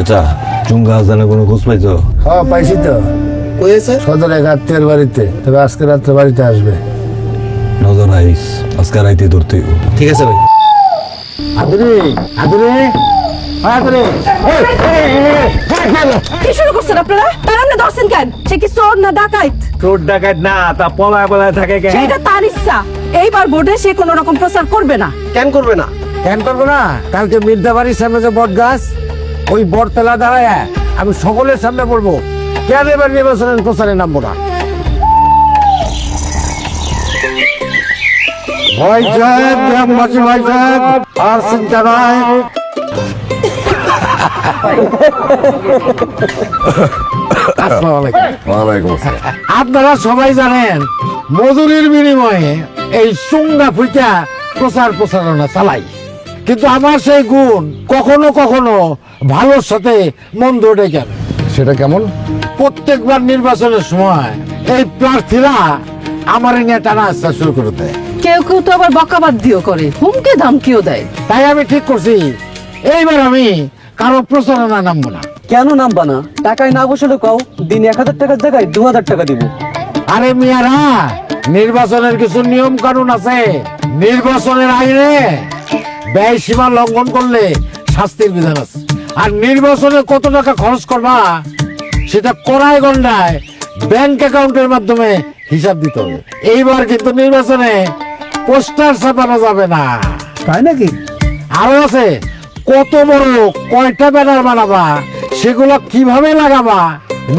চাচা চুঙ্গা হাসানের কোনো খোঁজ পাইছো? হ্যাঁ পাইছি তো। কয়েছে সদর এক আত্মীয়ের বাড়িতে। তবে আজকে রাত্রে বাড়িতে আসবে। নজর আইস আজকে রাইতে ধরতে। ঠিক আছে ভাই। আদরে আদরে আদরে কি শুরু করছেন আপনারা? তার আপনি ধরছেন কেন? সে কি চোর না ডাকাইত চোর ডাকাত না তা পলায় পলায় থাকে কেন? সেটা তার ইচ্ছা। এইবার ভোটে সে কোনো রকম প্রচার করবে না। কেন করবে না? কেন করব না? কালকে মির্জা বাড়ির সামনে যে বট গাছ ওই বট তেলা দাঁড়ায় আমি সকলের সামনে বলব কেন এবার নির্বাচনের প্রচারে নামবো না? ভাই সাহেব গ্রামবাসী ভাই সাহেব আর চিন্তা নাই। আপনারা সবাই জানেন মজুরির বিনিময়ে এই সুঙ্গা ফুইটা প্রচার প্রচারণা চালাই। কিন্তু আমার সেই গুণ কখনো কখনো ভালোর সাথে মন্দ ডেকে। সেটা কেমন? প্রত্যেকবার নির্বাচনের সময় এই প্রার্থীরা আমার নিয়ে টানা আসতে শুরু করে দেয়। কেউ কেউ তো আবার বকাবাদ দিও করে হুমকে ধামকিও দেয়। তাই আমি ঠিক করছি এইবার আমি কারও প্রচারণা নামবো না। কেন নামবা না? টাকায় না বসলে কও দিন এক হাজার টাকার জায়গায় দু হাজার টাকা দিব। আরে মিয়ারা নির্বাচনের কিছু নিয়ম কানুন আছে। নির্বাচনের আইনে ব্যয় সীমা লঙ্ঘন করলে শাস্তির বিধান আছে। আর নির্বাচনে কত টাকা খরচ করবা সেটা কড়াই গন্ডায় ব্যাংক অ্যাকাউন্টের মাধ্যমে হিসাব দিতে হবে। এইবার কিন্তু নির্বাচনে পোস্টার ছাপানো যাবে না। তাই নাকি? আরও আছে কত বড় কয়টা ব্যানার বানাবা সেগুলো কীভাবে লাগাবা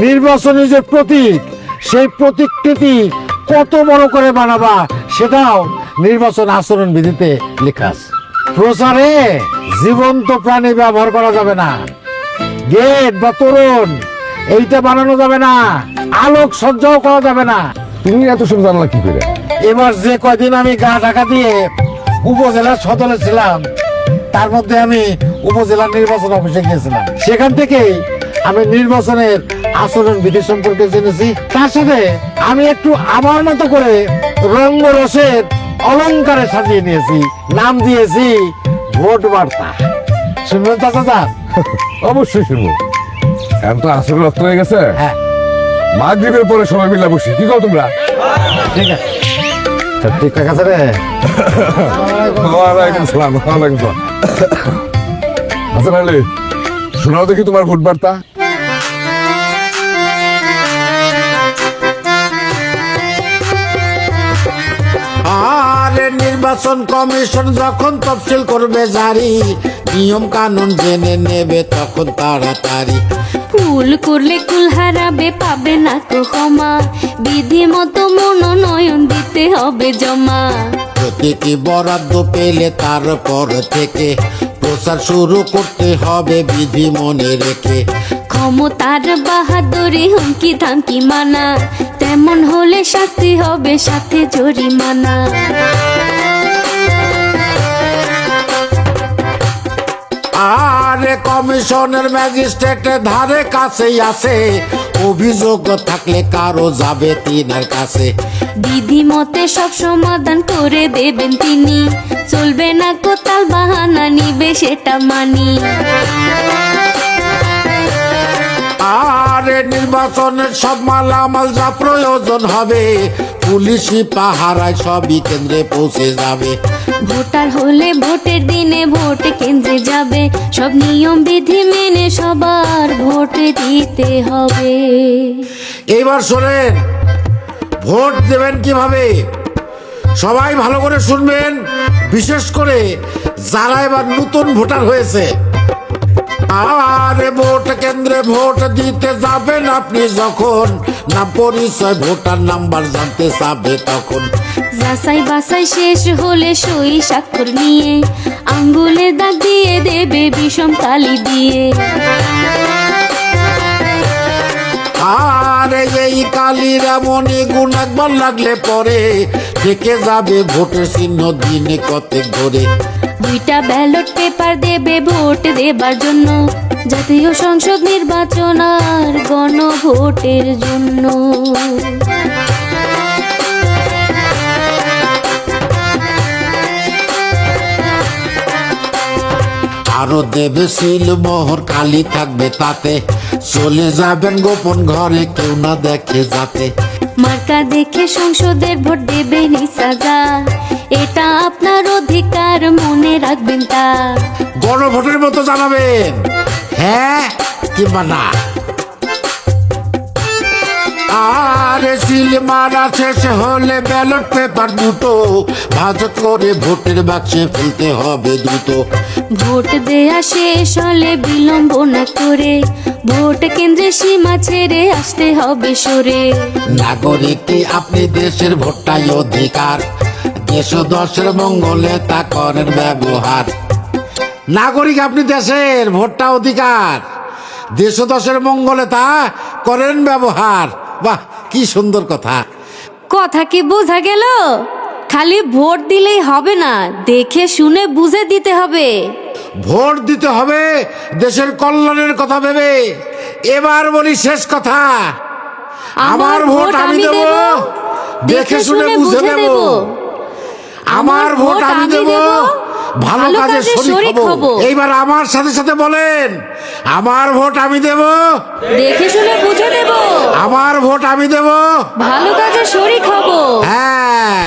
নির্বাচনী যে প্রতীক সেই প্রতীকটি কত বড় করে বানাবা সেটাও নির্বাচন আচরণ বিধিতে লেখা আছে। প্রচারে জীবন্ত প্রাণী ব্যবহার করা যাবে না। গেট বা তরুণ এইটা বানানো যাবে না। আলোক সজ্জাও করা যাবে না। তুমি এত সব জানলা কি করে? এবার যে কয়দিন আমি গা ঢাকা দিয়ে উপজেলার সদরে ছিলাম তার মধ্যে আমি উপজেলা নির্বাচন অফিসে গিয়েছিলাম। সেখান থেকেই আমি নির্বাচনের আচরণ বিধি সম্পর্কে জেনেছি। তার সাথে আমি একটু আমার মতো করে রঙ্গ রসের অলঙ্কারে সাজিয়ে নিয়েছি নাম দিয়েছি ভোট বার্তা। শুনবেন চাচা যান অবশ্যই শুনব। এখন তো আসলে রক্ত হয়ে গেছে। হ্যাঁ। মাগরিবের পরে সবাই মিলে বসি। কি কও তোমরা? ঠিক আছে। ঠিকঠাক আছে রে। ওয়ালাইকুম সালাম ওয়ালাইকুম সালাম। হাসান আলী শোনাও দেখি তোমার ভোট বার্তা। নির্বাচন কমিশন যখন তফসিল করবে জারি নিয়ম কানুন জেনে নেবে তখন তাড়াতাড়ি। ভুল করলে কুল হারাবে পাবে না কো ক্ষমা। বিধি মতো মনোনয়ন দিতে হবে জমা। প্রতিটি বরাদ্দ পেলে তারপর থেকে প্রচার শুরু করতে হবে বিধি মনে রেখে। ক্ষমতার বাহাদুরি হুমকি ধামকি মানা তেমন হলে শাস্তি হবে সাথে জরিমানা। আরে কমিশনের ম্যাজিস্ট্রেটের ধারে কাছেই আছে। অভিযোগ থাকলে কারও যাবে তিনার কাছে। বিধি মতে সব সমাধান করে দেবেন তিনি। চলবে না কোতাল বাহানা নিবে সেটা মানি। আরে নির্বাচনের সব মালামাল যা প্রয়োজন হবে পুলিশি পাহারায় সবই কেন্দ্রে পৌঁছে যাবে। ভোটার হলে ভোটের দিনে ভোট কেন্দ্রে যাবে। সব নিয়ম, বিধি মেনে সবার ভোট দিতে হবে। এইবার শোনেন, ভোট দেবেন কীভাবে? সবাই ভালো করে শুনবেন, বিশেষ করে যারা এবার নতুন ভোটার হয়েছে। আরে ভোট কেন্দ্রে ভোট দিতে যাবেন আপনি যখন। না পরিচয় ভোটার নাম্বার জানতে চাবে তখন। যাচাই বাছাই শেষ হলে সই স্বাক্ষর নিয়ে আঙ্গুলে দাগ দিয়ে দেবে বিষম কালি দিয়ে। আরে এই কালির এমনই গুণ একবার লাগলে পরে থেকে যাবে ভোটের চিহ্ন দিনে কতেক ধরে। দুইটা ব্যালট পেপার দেবে ভোট দেবার জন্য। জাতীয় সংসদ নির্বাচন আর গণভোটের জন্য। আরও দেবে সিল মোহর কালি থাকবে তাতে। চলে যাবেন গোপন ঘরে কেউ না দেখে যাতে। মার্কা দেখে সংসদের ভোট দেবেন সাজা এটা আপনার অধিকার মনে রাখবেন তা। গণভোটের মতো জানাবেন। হ্যাঁ কিংবা না। আর সিল মারা শেষ হলে ব্যালট পেপার দুটো। ভাজ করে ভোটের বাক্সে ফেলতে হবে দ্রুত। ভোট দেয়া শেষ হলে বিলম্ব না করে। ভোট কেন্দ্রে সীমা ছেড়ে আসতে হবে সরে। নাগরিকই আপনি দেশের ভোটটাই অধিকার? দেশ দশের মঙ্গলে তা করেন ব্যবহার। নাগরিক আপনি দেশের ভোটটা অধিকার। দেশ দশের মঙ্গলে তা করেন ব্যবহার। বাহ কি সুন্দর কথা। কথা কি বোঝা গেল? খালি ভোট দিলেই হবে না দেখে শুনে বুঝে দিতে হবে। ভোট দিতে হবে দেশের কল্যাণের কথা ভেবে। এবার বলি শেষ কথা। আমার ভোট আমি দেব দেখে শুনে বুঝে দেব আমার ভোট আমি দেব। ভালো কাজে শরীর হব। এইবার আমার সাথে সাথে বলেন আমার ভোট আমি দেব। দেখে শুনে বুঝে দেব আমার ভোট আমি দেব। ভালো কাজে শরীর হব। হ্যাঁ।